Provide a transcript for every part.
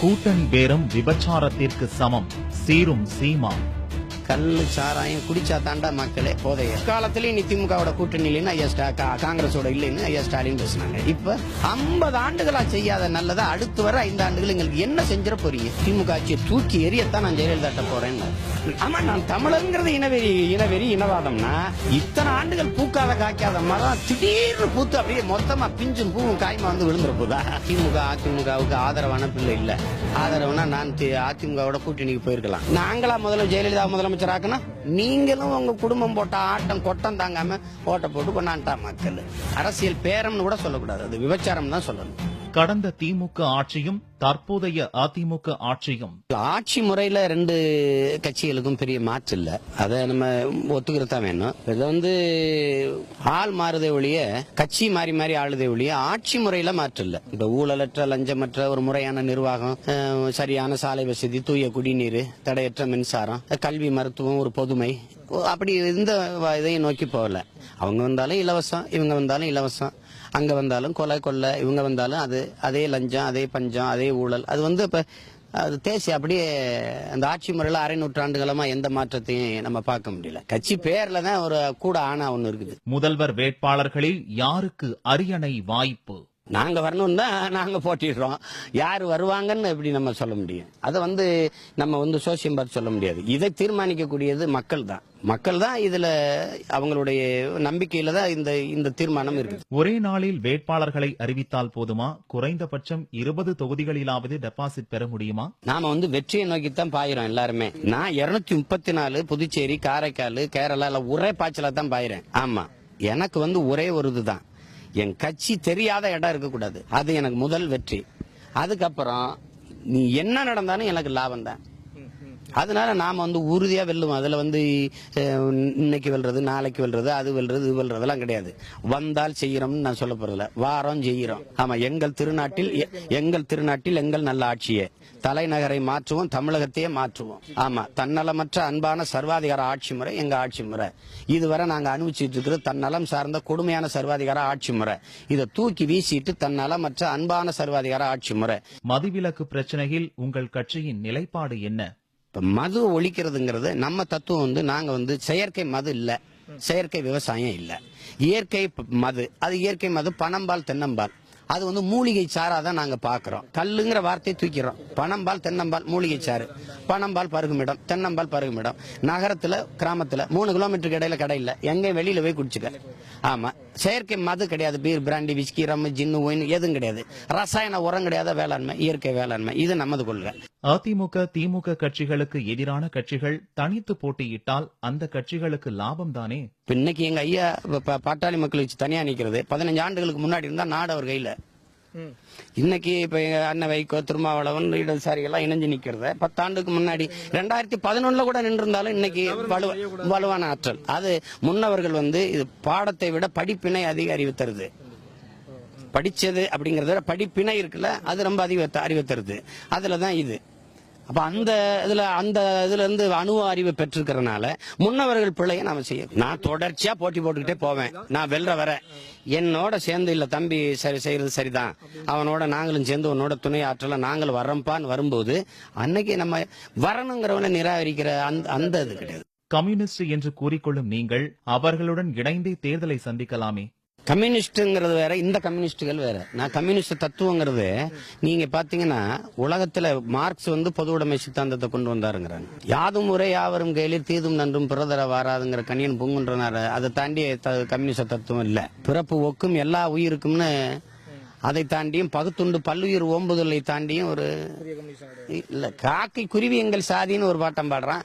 கூட்டணி பேரம் விபச்சாரத்திற்கு சமம். சீரும் சீமா கல்லு சாராயம் குடிச்சா தாண்டா மக்களே போதைய. காலத்திலயும் நீ திமுகவோட கூட்டணி இல்லைன்னு ஐயா காங்கிரஸோட இல்லைன்னு ஐயா ஸ்டாலின் பேசினாங்க. இப்ப 50 ஆண்டுகளா செய்யாத நல்லதா அடுத்து வர ஐந்து ஆண்டுகள் எங்களுக்கு என்ன செஞ்சிட போறீங்க? திமுக ஆட்சியை தூக்கி எரியத்தான் நான் ஜெயலலிதாட்ட போறேன். ஆமா நான் தமிழங்கிறது இனவெறி இனவெறி இனவாதம்னா இத்தனை ஆண்டுகள் பூக்காத காய்க்காத மரம் திடீர்னு பூத்து அப்படியே மொத்தமா பிஞ்சும் பூவும் காய்மா வந்து விழுந்துற போதா? திமுக அதிமுகவுக்கு ஆதரவான பிள்ளை இல்ல. ஆதரவுனா நான் அதிமுகவோட கூட்டணிக்கு போயிருக்கலாம். நாங்களா முதல்ல ஜெயலலிதா முதலமைச்சர் ஆக்கணும் நீங்களும் உங்க குடும்பம் போட்ட ஆட்டம் கொட்டம் தாங்காம ஓட்ட போட்டு கொண்டாண்டா மக்கள். அரசியல் பேரம்னு கூட சொல்லக்கூடாது. அது விபச்சாரம் தான் சொல்லணும். கடந்த திமுக ஆட்சியும் தற்போதைய அதிமுக ஆட்சியும். ஆட்சி முறையில ரெண்டு கட்சிகளுக்கும் பெரிய மாற்று இல்ல. அதை நம்ம ஒத்துக்கிறதா வேணும். இது வந்து ஆள் மாறுதே ஒழிய கட்சி மாறி மாறி ஆளுதே ஒழிய ஆட்சி முறையில மாற்று இல்ல. இப்ப ஊழலற்ற லஞ்சமற்ற ஒரு முறையான நிர்வாகம் சரியான சாலை வசதி தூய குடிநீர் தடையற்ற மின்சாரம் கல்வி மருத்துவம் ஒரு பொதுமை அப்படி இந்த இதையும் நோக்கி போகல. அவங்க வந்தாலும் இலவசம் இவங்க வந்தாலும் இலவசம். அங்கே வந்தாலும் கொலை கொள்ளை இவங்க வந்தாலும் அது அதே லஞ்சம் அதே பஞ்சம் அதே ஊழல். அது வந்து இப்போ அது தேசி அப்படியே அந்த ஆட்சி முறையில் அரை நூற்றாண்டுகளமா எந்த மாற்றத்தையும் நம்ம பார்க்க முடியல. கட்சி பேர்ல தான் ஒரு கூட ஆனா ஒன்று இருக்குது. முதல்வர் வேட்பாளர்களில் யாருக்கு அரியணை வாய்ப்பு? நாங்க வரணும் தான் நாங்க போட்டிடுறோம். யார் வருவாங்கன்னு எப்படி நம்ம சொல்ல முடியும்? அதை வந்து நம்ம வந்து சோசியம் பார்த்து சொல்ல முடியாது. இதை தீர்மானிக்கக்கூடியது மக்கள் தான். மக்கள் தான் இதுல அவங்களுடைய நம்பிக்கையில தான் இந்த இந்த தீர்மானம் இருக்குது. ஒரே நாளில் வேட்பாளர்களை அறிவித்தால் போதுமா? குறைந்தபட்சம் இருபது தொகுதிகளிலாவது டெபாசிட் பெற முடியுமா? நாம வந்து வெற்றியை நோக்கித்தான் பாயிரோம் எல்லாருமே. நான் இருநூத்தி முப்பத்தி நாலு புதுச்சேரி காரைக்கால் கேரளால ஒரே பாய்ச்சல தான் பாயிறேன். ஆமா. எனக்கு வந்து ஒரே ஒரு இதுதான். என் கட்சி தெரியாத இடம் இருக்கக்கூடாது. அது எனக்கு முதல் வெற்றி. அதுக்கப்புறம் நீ என்ன நடந்தாலும் எனக்கு லாபம் தான். அதனால நாம வந்து உறுதியா வெல்லுவோம். அதுல வந்து இன்னைக்கு வெல்றது நாளைக்கு வெல்றது அது வெல்றது இது வெல்றதெல்லாம் கிடையாது. வந்தால் செய்யறோம்னு நான் சொல்ல போறதில்ல. வாரம் செய்யறோம் ஆமா எங்கள் திருநாட்டில் எ- எங்கள் திருநாட்டில் எங்கள் நல்ல ஆட்சியே. தலைநகரை மாற்றுவோம் தமிழகத்தையே மாற்றுவோம். ஆமா தன்னலமற்ற அன்பான சர்வாதிகார ஆட்சி முறை எங்க ஆட்சி முறை. இதுவரை நாங்க அனுபவிச்சுட்டு இருக்கிறது தன்னலம் சார்ந்த கொடுமையான சர்வாதிகார ஆட்சி முறை. இதை தூக்கி வீசிட்டு தன்னலமற்ற அன்பான சர்வாதிகார ஆட்சி முறை. மதுவிலக்கு பிரச்சனையில் உங்கள் கட்சியின் நிலைப்பாடு என்ன? இப்போ மது ஒழிக்கிறதுங்கிறது நம்ம தத்துவம் வந்து நாங்கள் வந்து செயற்கை மது இல்லை. செயற்கை விவசாயம் இல்லை. இயற்கை மது. அது இயற்கை மது பணம்பால் தென்னம்பால். அது வந்து மூலிகை சாராதான் நாங்கள் பார்க்குறோம் கல்லுங்கிற வார்த்தையை தூக்கிறோம் பணம்பால் தென்னம்பால் மூலிகை சாறு. பனம்பால் பருகுமிடம் தென்னம்பால் பருகுமிடம் நகரத்தில் கிராமத்தில் மூணு கிலோமீட்டருக்கு இடையில கடை இல்லை. எங்கேயும் வெளியில் போய் குடிச்சுக்க. ஆமாம் செயற்கை மது கிடையாது. Beer brandy whisky rum gin wine எதுவும் கிடையாது. ரசாயன உரம் கிடையாது வேளாண்மை இயற்கை வேளாண்மை. இது நமது கொள்கை. அதிமுக திமுக கட்சிகளுக்கு எதிரான கட்சிகள் தனித்து போட்டியிட்டால் அந்த கட்சிகளுக்கு லாபம் தானே? இப்ப இன்னைக்கு எங்க ஐயா பாட்டாளி மக்கள் வச்சு தனியா நிக்கிறது. பதினஞ்சு ஆண்டுகளுக்கு முன்னாடி இருந்தா நாடு அவர் கையில. இன்னைக்கு இப்ப எங்க அண்ணன் வைகோ திருமாவளவன் இடதுசாரி எல்லாம் இணைஞ்சு நிக்கிறத பத்தாண்டுக்கு முன்னாடி ரெண்டாயிரத்தி பதினொன்னுல கூட நின்று இருந்தாலும் இன்னைக்கு வலு வலுவான ஆற்றல். அது முன்னவர்கள் வந்து இது பாடத்தை விட படிப்பினை அதிக அறிவு தருது படிச்சது அப்படிங்கறத விட படிப்பினை இருக்குல்ல அது ரொம்ப அதிக அறிவு தருது அதுல தான் இது. அப்ப அந்த இதுல அந்த இதுல இருந்து அணு அறிவை பெற்றிருக்கிறனால முன்னவர்கள் பிள்ளையை நாம செய்ய நான் தொடர்ச்சியா போட்டி போட்டுக்கிட்டே போவேன். நான் வெல்ற வர என்னோட சேர்ந்து இல்ல தம்பி சரி செய்யறது சரிதான். அவனோட நாங்களும் சேர்ந்து உன்னோட துணை ஆற்றல நாங்கள் வர்றோம்பான்னு வரும்போது அன்னைக்கு நம்ம வரணுங்கிறவனை நிராகரிக்கிற அந்த அந்த இது கிடையாது. கம்யூனிஸ்ட் என்று கூறிக்கொள்ளும் நீங்கள் அவர்களுடன் இணைந்தே தேர்தலை சந்திக்கலாமே. கம்யூனிஸ்ட்டுங்கிறது வேற இந்த கம்யூனிஸ்டுகள் வேற. நான் கம்யூனிஸ்ட் தத்துவங்கிறது நீங்க பாத்தீங்கன்னா உலகத்துல மார்க்ஸ் வந்து பொது உடைமை சித்தாந்தத்தை கொண்டு வந்தாருங்கிறாங்க. யாதும் முறை யாவரும் கையில தீதும் நன்றும் பிறதர வாராதுங்கிற கண்ணியன் பொங்குன்றனால அதை தாண்டி த- கம்யூனிஸ்ட் தத்துவம் இல்ல. பிறப்பு ஒக்கும் எல்லா உயிருக்கும்னு அதை தாண்டியும் பகுத்துண்டு பல்லுயிர் ஓம்புதலை தாண்டியும் ஒரு இல்ல காக்கை குருவி எங்கள் சாதின்னு ஒரு பாட்டம் பாடுறான்.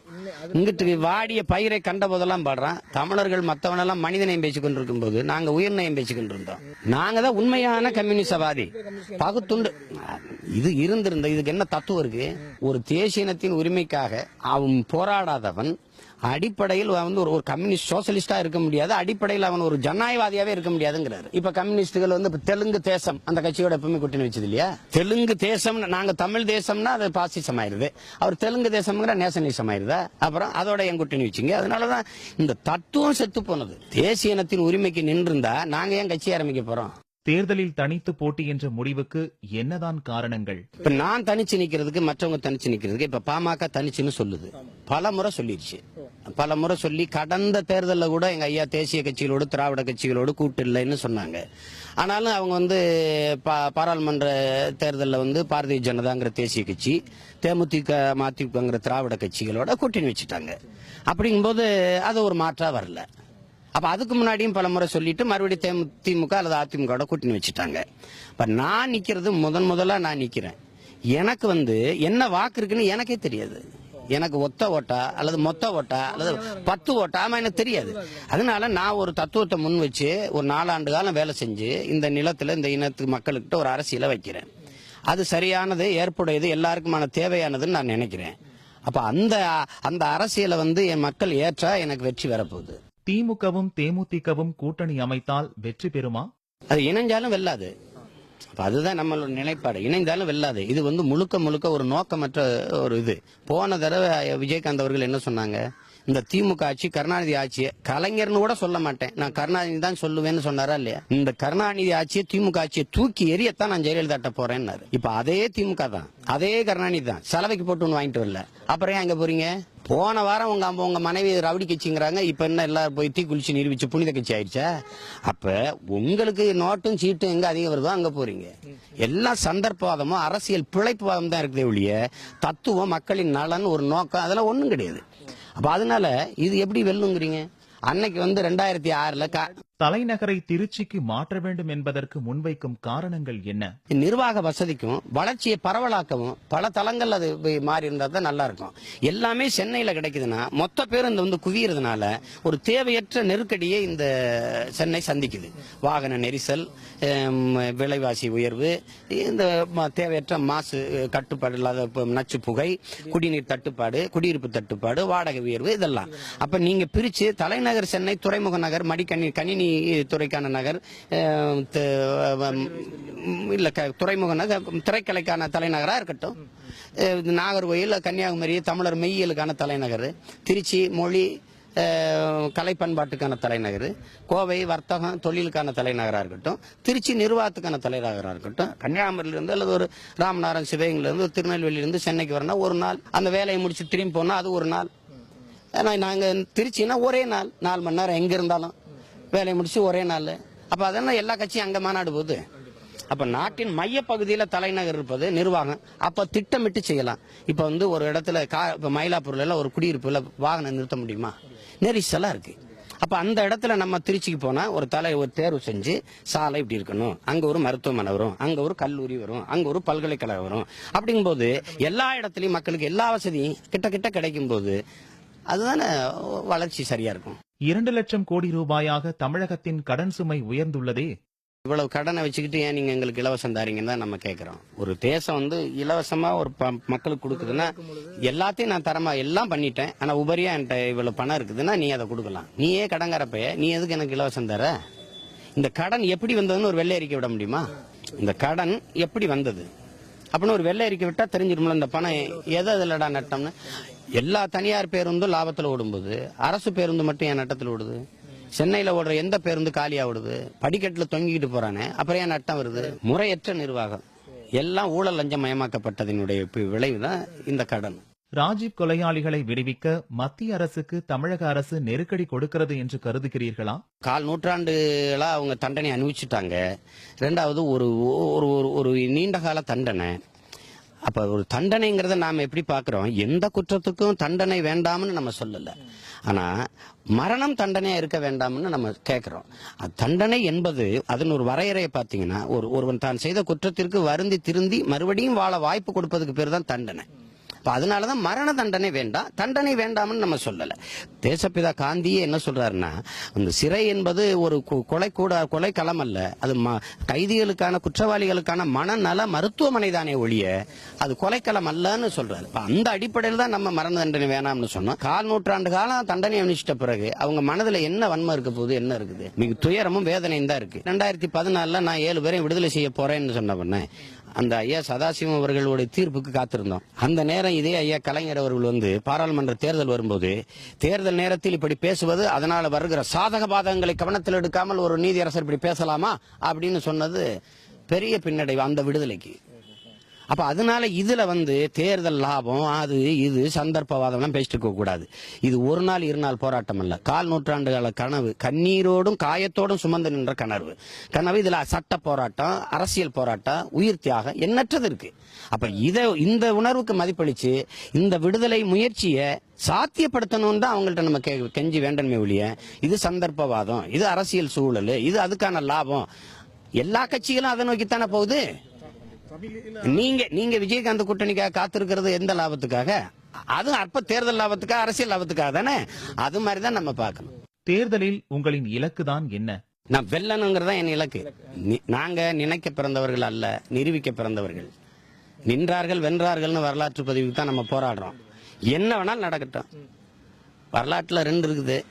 இங்கிட்டு வாடிய பயிரை கண்ட போதெல்லாம் பாடுறான். தமிழர்கள் மத்தவனெல்லாம் மனிதனையும் பேசிக்கொண்டு கொண்டிருக்கும் போது நாங்க உயிர்நயம் பேசிக் கொண்டிருந்தோம் நாங்க தான் உண்மையான கம்யூனிசவாதி. பகுத்துண்டு இது இருந்திருந்த இதுக்கு என்ன தத்துவம் இருக்கு? ஒரு தேசியனத்தின் உரிமைக்காக அவன் போராடாதவன் அடிப்படையில் வந்து ஒரு ஒரு கம்யூனிஸ்ட் சோசியலிஸ்டா இருக்க முடியாது. அடிப்படையில் அவன் ஒரு ஜனநாயகவாதியாவே இருக்க முடியாதுங்கிறாரு. இப்ப கம்யூனிஸ்டுகள் வந்து இப்போ தெலுங்கு தேசம் அந்த கட்சியோட எப்பவுமே கூட்டணி வச்சது இல்லையா? தெலுங்கு தேசம் நாங்க தமிழ் தேசம்னா அது பாசிசம் ஆயிருது. அவர் தெலுங்கு தேசம்ங்கிற நேஷனலிசம் ஆயிருதா? அப்புறம் அதோட என் கூட்டணி வச்சுங்க? அதனாலதான் இந்த தத்துவம் செத்து போனது. தேசிய இனத்தின் உரிமைக்கு நின்றிருந்தா நாங்க ஏன் கட்சி ஆரம்பிக்க போறோம்? தேர்தலில் தனித்து போட்டி என்ற முடிவுக்கு என்னதான் காரணங்கள்? இப்ப நான் தனிச்சு நிக்கிறதுக்கு மற்றவங்க தனிச்சு நிக்கிறதுக்கு இப்ப பாமக தனிச்சுன்னு சொல்லுது. பல முறை சொல்லிடுச்சு பல முறை சொல்லி கடந்த தேர்தலில் கூட எங்க ஐயா தேசிய கட்சிகளோடு திராவிட கட்சிகளோடு கூட்டு இல்லைன்னு சொன்னாங்க. ஆனாலும் அவங்க வந்து பா- பாராளுமன்ற தேர்தலில் வந்து பாரதிய ஜனதாங்கிற தேசிய கட்சி தேமுதிக மதிமுகங்கிற திராவிட கட்சிகளோட கூட்டணி வச்சுட்டாங்க. அப்படிங்கும்போது அது ஒரு மாற்றா வரல. அப்ப அதுக்கு முன்னாடியும் பல முறை சொல்லிட்டு மறுபடியும் திமுக அல்லது அதிமுக கூட்டணி வச்சுட்டாங்க. இப்ப நான் நிக்கிறது முதன் முதலா நான் நிக்கிறேன். எனக்கு வந்து என்ன வாக்கு இருக்குன்னு எனக்கே தெரியாது. எனக்கு ஒத்த ஓட்டா அல்லது மொத்த ஓட்டா அல்லது பத்து ஓட்டா ஆமா எனக்கு தெரியாது. அதனால நான் ஒரு தத்துவத்தை முன் வச்சு ஒரு நாலாண்டு காலம் வேலை செஞ்சு இந்த நிலத்துல இந்த இனத்து மக்களுக்கிட்ட ஒரு அரசியலை வைக்கிறேன். அது சரியானது ஏற்புடையது எல்லாருக்குமான தேவையானதுன்னு நான் நினைக்கிறேன். அப்ப அந்த அந்த அரசியலை வந்து என் மக்கள் ஏற்றா எனக்கு வெற்றி வரப்போகுது. திமுகவும் தேமுதிகவும் கூட்டணி அமைத்தால் வெற்றி பெறுமா? அது இணைஞ்சாலும் வெல்லாது. அதுதான் நம்மளோட நிலைப்பாடு. இணைந்தாலும் வெல்லாது. இது வந்து முழுக்க முழுக்க ஒரு நோக்கமற்ற ஒரு இது. போன தடவை விஜயகாந்த் அவர்கள் என்ன சொன்னாங்க? இந்த திமுக ஆட்சி கருணாநிதி ஆட்சியை கலைஞர்னு கூட சொல்ல மாட்டேன். நான் கருணாநிதி தான் சொல்லுவேன்னு சொன்னாரா இல்லையா? இந்த கருணாநிதி ஆட்சியை திமுக ஆட்சியை தூக்கி எரியத்தான் நான் ஜெயலலிதாட்ட போறேன்னாரு. இப்ப அதே திமுக தான். அதே கருணாநிதி தான். செலவைக்கு போட்டு ஒன்று வாங்கிட்டு வரல. அப்புறம் ஏன் அங்க போறீங்க? போன வாரம் உங்க அம்மா உங்க மனைவி ரவுடி கட்சிங்கிறாங்க. இப்ப என்ன எல்லாரும் போய் தீ குளிச்சு நிரூபிச்சு புனித கட்சி ஆயிடுச்சா? அப்ப உங்களுக்கு நோட்டும் சீட்டும் எங்க அதிகம் வருதோ அங்க போறீங்க. எல்லாம் சந்தர்ப்பவாதமும் அரசியல் பிழைப்புவாதம் தான் இருக்குதே ஒழிய தத்துவம் மக்களின் நலன் ஒரு நோக்கம் அதெல்லாம் ஒண்ணும் கிடையாது. அப்ப அதனால இது எப்படி வெல்லுங்கிறீங்க? அன்னைக்கு வந்து ரெண்டாயிரத்தி ஆறுல தலைநகரை திருச்சிக்கு மாற்ற வேண்டும் என்பதற்கு முன்வைக்கும் காரணங்கள் என்ன? நிர்வாக வசதிக்கும் வளர்ச்சியை பரவலாக்கவும் பல தளங்கள் அது மாறி இருந்தா தான் நல்லா இருக்கும். எல்லாமே சென்னையில் கிடைக்குதுன்னா மொத்த பேருந்து வந்து குவியறதுனால ஒரு தேவையற்ற நெருக்கடியை இந்த சென்னை சந்திக்குது. வாகன நெரிசல் விலைவாசி உயர்வு இந்த தேவையற்ற மாசு கட்டுப்பாடு இல்லாத நச்சு புகை குடிநீர் தட்டுப்பாடு குடியிருப்பு தட்டுப்பாடு வாடகை உயர்வு இதெல்லாம். அப்ப நீங்க பிரிச்சு தலைநகர் சென்னை துறைமுக நகர் மடிக்கணி கணினி துறைக்கான நகர் இல்லை க- துறைமுக நகர் திரைக்கலைக்கான தலைநகராக இருக்கட்டும். இது நாகர்கோயில் கன்னியாகுமரி தமிழர் மெய்யியலுக்கான தலைநகர். திருச்சி மொழி கலை பண்பாட்டுக்கான தலைநகர். கோவை வர்த்தகம் தொழிலுக்கான தலைநகராக இருக்கட்டும். திருச்சி நிர்வாகத்துக்கான தலைநகராக இருக்கட்டும். கன்னியாகுமரியிலிருந்து அல்லது ஒரு ராமநாதன் சிவகங்கிலிருந்து திருநெல்வேலியிலிருந்து சென்னைக்கு வரணும் ஒரு நாள். அந்த வேலையை முடிச்சு திரும்பி போனால் அது ஒரு நாள். ஏன்னா நாங்கள் திருச்சின்னா ஒரே நாள். நாலு மணி நேரம் எங்கே இருந்தாலும். வேலையை முடிச்சு ஒரே நாள் அப்போ அதெல்லாம் எல்லா கட்சியும் அங்கே மாநாடு போகுது? அப்போ நாட்டின் மையப்பகுதியில் தலைநகர் இருப்பது நிர்வாகம். அப்போ திட்டமிட்டு செய்யலாம். இப்போ வந்து ஒரு இடத்துல கா இப்போ மயிலாப்பூர்ல எல்லாம் ஒரு குடியிருப்புல வாகனம் நிறுத்த முடியுமா? நெரிசலாக இருக்குது அப்போ அந்த இடத்துல நம்ம திருச்சிக்கு போனால் ஒரு தலை ஒரு தேர்வு செஞ்சு சாலை இப்படி இருக்கணும். அங்கே ஒரு மருத்துவமனை வரும். அங்கே ஒரு கல்லூரி வரும். அங்கே ஒரு பல்கலைக்கழகம் வரும். அப்படிங்கும்போது எல்லா இடத்துலையும் மக்களுக்கு எல்லா வசதியும் கிட்ட கிட்ட கிடைக்கும் போது அதுதானே வளர்ச்சி சரியா இருக்கும். இரண்டு லட்சம் கோடி ரூபாயாக தமிழகத்தின் கடன் சுமை உயர்ந்துள்ளதே? இவ்வளவு கடனை வச்சுக்கிட்டு ஏன் நீங்க எங்களுக்கு இலவசம் தாரீங்கன்னு தான் நம்ம கேட்கிறோம் ஒரு தேசம் வந்து இலவசமா ஒரு மக்களுக்கு கொடுக்குதுன்னா எல்லாத்தையும் நான் தரமா எல்லாம் பண்ணிட்டேன். ஆனா உபரியா என்கிட்ட இவ்வளவு பணம் இருக்குதுன்னா நீ அதை கொடுக்கலாம். நீயே கடங்காரப்பைய நீ எதுக்கு எனக்கு இலவசம் தர? இந்த கடன் எப்படி வந்ததுன்னு ஒரு வெள்ளை அறிக்கை விட முடியுமா? இந்த கடன் எப்படி வந்தது? அப்படின்னு ஒரு வெள்ளை அறிக்கை விட்டா தெரிஞ்சிருமில்ல இந்த பணம் எது அதுலடா நட்டம்னு? எல்லா தனியார் பேருந்தும் லாபத்துல ஓடும்போது அரசு பேருந்து மட்டும் ஏன் நட்டத்தில் ஓடுது. சென்னையில ஓடுற எந்த பேருந்து காலியா ஓடுது? படிக்கட்டுல தொங்கிக்கிட்டு போறானே அப்புறம் ஏன் நட்டம் வருது? முறையற்ற நிர்வாகம். எல்லாம் ஊழல் லஞ்சம் மயமாக்கப்பட்டதனுடைய பி- விளைவுதான் இந்த கடன். ராஜீவ் கொலையாளிகளை விடுவிக்க மத்திய அரசுக்கு தமிழக அரசு நெருக்கடி கொடுக்கிறது என்று கருதுகிறீர்களா? கால் நூற்றாண்டுகளா அவங்க தண்டனை அனுபவிச்சுட்டாங்க. ரெண்டாவது ஒரு ஒரு ஒரு ஒரு நீண்ட கால தண்டனை. அப்போ ஒரு தண்டனைங்கிறத நாம் எப்படி பார்க்குறோம்? எந்த குற்றத்துக்கும் தண்டனை வேண்டாம்னு நம்ம சொல்லலை. ஆனால் மரணம் தண்டனையாக இருக்க வேண்டாம்னு நம்ம கேட்குறோம் அது தண்டனை என்பது அதன் ஒரு வரையறையை பார்த்தீங்கன்னா ஒரு ஒருவன் தான் செய்த குற்றத்திற்கு வருந்தி திருந்தி மறுபடியும் வாழ வாய்ப்பு கொடுப்பதுக்கு பேர் தான் தண்டனை. அப்ப அதனாலதான் மரண தண்டனை வேண்டாம் தண்டனை வேண்டாம்னு நம்ம சொல்லல. தேசப்பிதா காந்தியே என்ன சொல்றாருன்னா அந்த சிறை என்பது ஒரு கொலை கூட கொலை களம் அல்ல. அது ம- கைதிகளுக்கான குற்றவாளிகளுக்கான மனநல மருத்துவமனை தானே ஒழிய அது கொலைக்களம் அல்லன்னு சொல்றாரு. அந்த அடிப்படையில் தான் நம்ம மரண தண்டனை வேணாம்னு சொன்னோம். கால் நூற்றாண்டு காலம் தண்டனை அனுப்பிச்சிட்ட பிறகு அவங்க மனதுல என்ன வன்மம் இருக்க போகுது என்ன இருக்குது? மிக துயரமும் வேதனையும் தான் இருக்கு. ரெண்டாயிரத்தி பதினாலுல நான் ஏழு பேரையும் விடுதலை செய்ய போறேன்னு சொன்ன உடனே அந்த ஐயா சதாசிவம் அவர்களுடைய தீர்ப்புக்கு காத்திருந்தோம். அந்த நேரம் இதே ஐயா கலைஞர் அவர்கள் வந்து பாராளுமன்ற தேர்தல் வரும்போது தேர்தல் நேரத்தில் இப்படி பேசுவது அதனால வருகிற சாதக பாதகங்களை கவனத்தில் எடுக்காமல் ஒரு நீதியரசர் இப்படி பேசலாமா? அப்படின்னு சொன்னது பெரிய பின்னடைவு அந்த விடுதலைக்கு. அப்ப அதனால இதுல வந்து தேர்தல் லாபம் அது இது சந்தர்ப்பவாதம்லாம் பேசிட்டு இருக்க கூடாது. இது ஒரு நாள் இரு நாள் போராட்டம் அல்ல. கால் நூற்றாண்டுகால கனவு. கண்ணீரோடும் காயத்தோடும் சுமந்து நின்ற கனவு. கனவு இதுல சட்ட போராட்டம் அரசியல் போராட்டம் உயிர் தியாகம் எண்ணற்றது இருக்கு. அப்ப இத இந்த உணர்வுக்கு மதிப்பளிச்சு இந்த விடுதலை முயற்சியை சாத்தியப்படுத்தணும் தான் அவங்கள்ட்ட நம்ம கெஞ்சி வேண்டன்மை ஒழிய இது சந்தர்ப்பவாதம் இது அரசியல் சூழல் இது அதுக்கான லாபம். எல்லா கட்சிகளும் அதை நோக்கித்தானே போகுது? நீங்க நீங்க விஜயகாந்த் கூட்டணிக்காக காத்திருக்கிறது எந்த லாபத்துக்காக? அது அற்ப தேர்தல் லாபத்துக்காக அரசியல் லாபத்துக்காக தானே? அது மாதிரி தான் நம்ம பார்க்கணும். தேர்தலில் உங்களின் இலக்குதான் என்ன? நான் வெல்லணுங்கிறது தான் என் இலக்கு. நி- நாங்க நினைக்க பிறந்தவர்கள் அல்ல நிரூபிக்க பிறந்தவர்கள். நின்றார்கள் வென்றார்கள்னு வரலாற்று பதிவுக்கு தான் நம்ம போராடுறோம். என்ன வேணாலும் நடக்கட்டும். வரலாற்றுல ரெண்டு இருக்குது.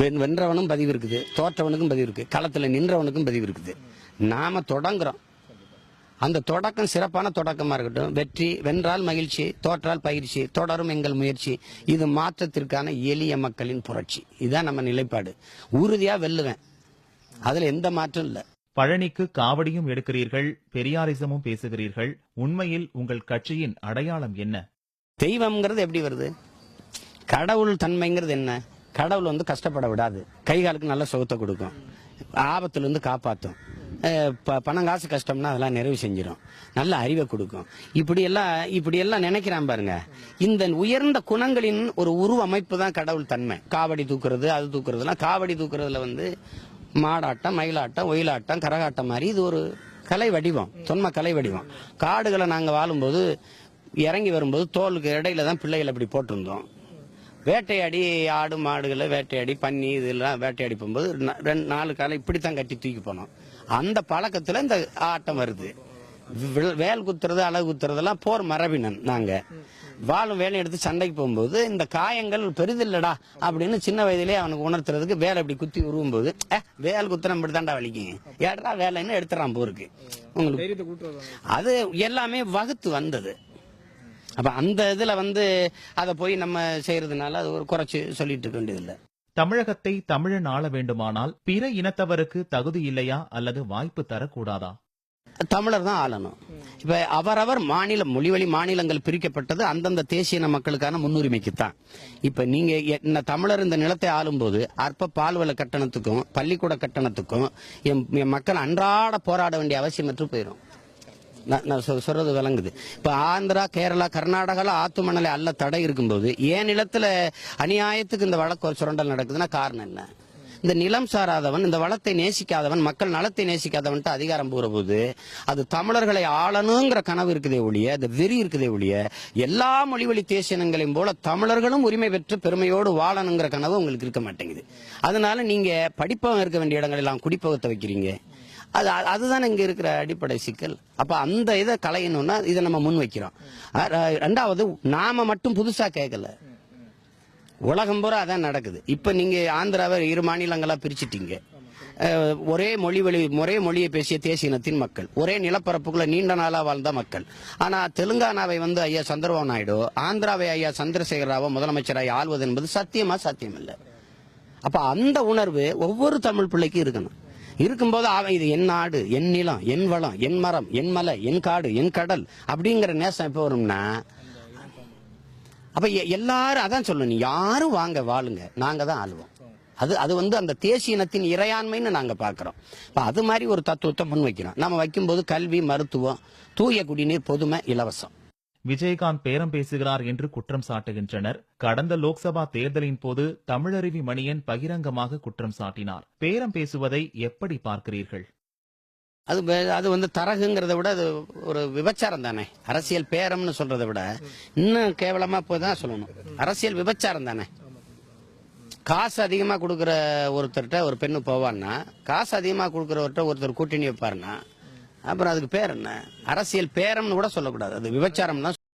வென்- வென்றவனும் பதிவு இருக்குது தோற்றவனுக்கும் பதிவு இருக்கு களத்துல நின்றவனுக்கும் பதிவு இருக்குது. நாம தொடங்குறோம். அந்த தொடக்கம் சிறப்பான தொடக்கமா இருக்கட்டும். வெற்றி வென்றால் மகிழ்ச்சி தோற்றால் பயிற்சி தொடரும் எங்கள் முயற்சி. இது மாற்றத்திற்கான எளிய மக்களின் புரட்சி. இதுதான் நம்ம நிலைப்பாடு. உறுதியா வெல்லுவேன். அதுல எந்த மாற்றம் இல்லை. பழனிக்கு காவடியும் எடுக்கிறீர்கள் பெரியாரிசமும் பேசுகிறீர்கள். உண்மையில் உங்கள் கட்சியின் அடையாளம் என்ன? தெய்வம்ங்கிறது எப்படி வருது? கடவுள் தன்மைங்கிறது என்ன? கடவுள் வந்து கஷ்டப்பட விடாது. கை காலுக்கு நல்ல சுகத்தை கொடுக்கும். ஆபத்துல இருந்து காப்பாற்றும் ப- பணம் காசு கஷ்டம்னா அதெல்லாம் நிறைவு செஞ்சிடும் நல்ல அறிவை கொடுக்கும். இப்படி எல்லாம் இப்படி எல்லாம் நினைக்கிறான் பாருங்க. இந்த உயர்ந்த குணங்களின் ஒரு உருவ அமைப்பு தான் கடவுள் தன்மை. காவடி தூக்குறது அது தூக்குறதுலாம் காவடி தூக்குறதுல வந்து மாடாட்டம் மயிலாட்டம் ஒயிலாட்டம் கரகாட்டம் மாதிரி இது ஒரு கலை வடிவம் தொன்ம கலை வடிவம். காடுகளை நாங்கள் வாழும்போது இறங்கி வரும்போது தோலுக்கு இடையில தான் பிள்ளைகள் அப்படி போட்டிருந்தோம். வேட்டையாடி ஆடு மாடுகளை வேட்டையாடி பன்னி இதெல்லாம் வேட்டையாடி போகும்போது ரெண்டு நாலு காலம் இப்படித்தான் கட்டி தூக்கி போனோம். அந்த பழக்கத்துல இந்த ஆட்டம் வருது. வில்- குத்துறது அழகு குத்துறதெல்லாம் போர் மரபினன் நாங்க. வாழும் வேலை எடுத்து சண்டைக்கு போகும்போது இந்த காயங்கள் பெரிதில்லடா அப்படின்னு சின்ன வயதிலே அவனுக்கு உணர்த்துறதுக்கு வேலை இப்படி குத்தி உருவும்போது "அஹ், வேல் குத்துறம் இப்படி தாண்டா வலிக்கும். ஏடா வேலைன்னு எடுத்துறான் போருக்கு? உங்களுக்கு அது எல்லாமே வகுத்து வந்தது. அப்ப அந்த இதுல வந்து அதை போய் நம்ம செய்யறதுனால அது ஒரு குறைச்சு சொல்லிட்டு இருக்க வேண்டியதில்லை. தமிழகத்தை தமிழன் ஆள வேண்டுமானால் பிற இனத்தவருக்கு தகுதி இல்லையா அல்லது வாய்ப்பு தரக்கூடாதா? தமிழர் தான் ஆளணும். இப்ப அவரவர் மாநில மொழிவழி மாநிலங்கள் பிரிக்கப்பட்டது அந்தந்த தேசிய மக்களுக்கான முன்னுரிமைக்கு தான் இப்ப நீங்க என்ன தமிழர் இந்த நிலத்தை ஆளும்போது அற்ப பால்வள கட்டணத்துக்கும் பள்ளிக்கூட கட்டணத்துக்கும் என் என் மக்கள் அன்றாட போராட வேண்டிய அவசியமற்று போயிடும் நான் சொ- சொல்றது விளங்குது. இப்ப ஆந்திரா கேரளா கர்நாடகால ஆத்து மணலை அல்ல தடை இருக்கும்போது ஏன் நிலத்துல அநியாயத்துக்கு இந்த வழக்கு ஒரு சுரண்டல் நடக்குதுன்னா காரணம் என்ன? இந்த நிலம் சாராதவன் இந்த வளத்தை நேசிக்காதவன் மக்கள் நலத்தை நேசிக்காதவன்ட்டு அதிகாரம் போது அது தமிழர்களை ஆளணுங்கிற கனவு இருக்குதே ஒழிய அந்த வெறி இருக்குதே ஒழிய எல்லா மொழிவழி தேசியனங்களையும் போல தமிழர்களும் உரிமை பெற்று பெருமையோடு வாழணுங்கிற கனவு உங்களுக்கு இருக்க மாட்டேங்குது. அதனால நீங்க படிப்பகம் இருக்க வேண்டிய இடங்களெல்லாம் குடிப்பகத்தை வைக்கிறீங்க. அது அது- அதுதான் இங்கே இருக்கிற அடிப்படை சிக்கல். அப்போ அந்த இதை கலையணும்னா இதை நம்ம முன் வைக்கிறோம். ரெண்டாவது நாம மட்டும் புதுசாக கேட்கல உலகம் பூரா அதான் நடக்குது. இப்போ நீங்கள் ஆந்திராவை இரு மாநிலங்களாக பிரிச்சிட்டீங்க. ஒரே மொழி வழி ஒரே மொழியை பேசிய தேசிய இனத்தின் மக்கள். ஒரே நிலப்பரப்புக்குள்ள நீண்ட நாளா வாழ்ந்த மக்கள். ஆனா தெலுங்கானாவை வந்து ஐயா சந்திரபாபு நாயுடு ஆந்திராவை ஐயா சந்திரசேகர ராவோ முதலமைச்சராக ஆள்வது என்பது சத்தியமா சத்தியம் இல்லை அப்ப அந்த உணர்வு ஒவ்வொரு தமிழ் பிள்ளைக்கும் இருக்கணும். இருக்கும்போது அவன் இது என் நாடு என் நிலம் என் வளம் என் மரம் என் மலை என் காடு என் கடல் அப்படிங்கிற நேசம் எப்போ வரும்னா? அப்ப எ- எல்லாரும் அதான் சொல்லணும். யாரும் வாங்க வாழுங்க. நாங்க தான் ஆளுவோம். அது அது வந்து அந்த தேசிய இனத்தின் இறையாண்மைன்னு நாங்கள் பார்க்குறோம் இப்போ அது மாதிரி ஒரு தத்துவத்தை முன்வைக்கிறோம். நம்ம வைக்கும்போது கல்வி மருத்துவம் தூய குடிநீர் பொதுமை இலவசம். விஜயகாந்த் பேரம் பேசுகிறார் என்று குற்றம் சாட்டுகின்றனர். கடந்த லோக்சபா தேர்தலின் போது தமிழருவி மணியன் பகிரங்கமாக குற்றம் சாட்டினார். பேரம் பேசுவதை எப்படி பார்க்கிறீர்கள்? அது அது வந்து தரகுங்கிறத விட அது ஒரு விபச்சாரம் தானே. அரசியல் பேரம்னு சொல்றதை விட இன்னும் கேவலமா தான் சொல்லணும். அரசியல் விபச்சாரம் தானே. காசு அதிகமாக கொடுக்குற ஒருத்தர்கிட்ட ஒரு பெண்ணு போவான்னா காசு அதிகமாக கொடுக்குறவர்கிட்ட ஒருத்தர் கூட்டணி வைப்பாருன்னா அப்புறம் அதுக்கு பேர் என்ன? அரசியல் பேரம்னு கூட சொல்லக்கூடாது. அது விபச்சாரம் தான்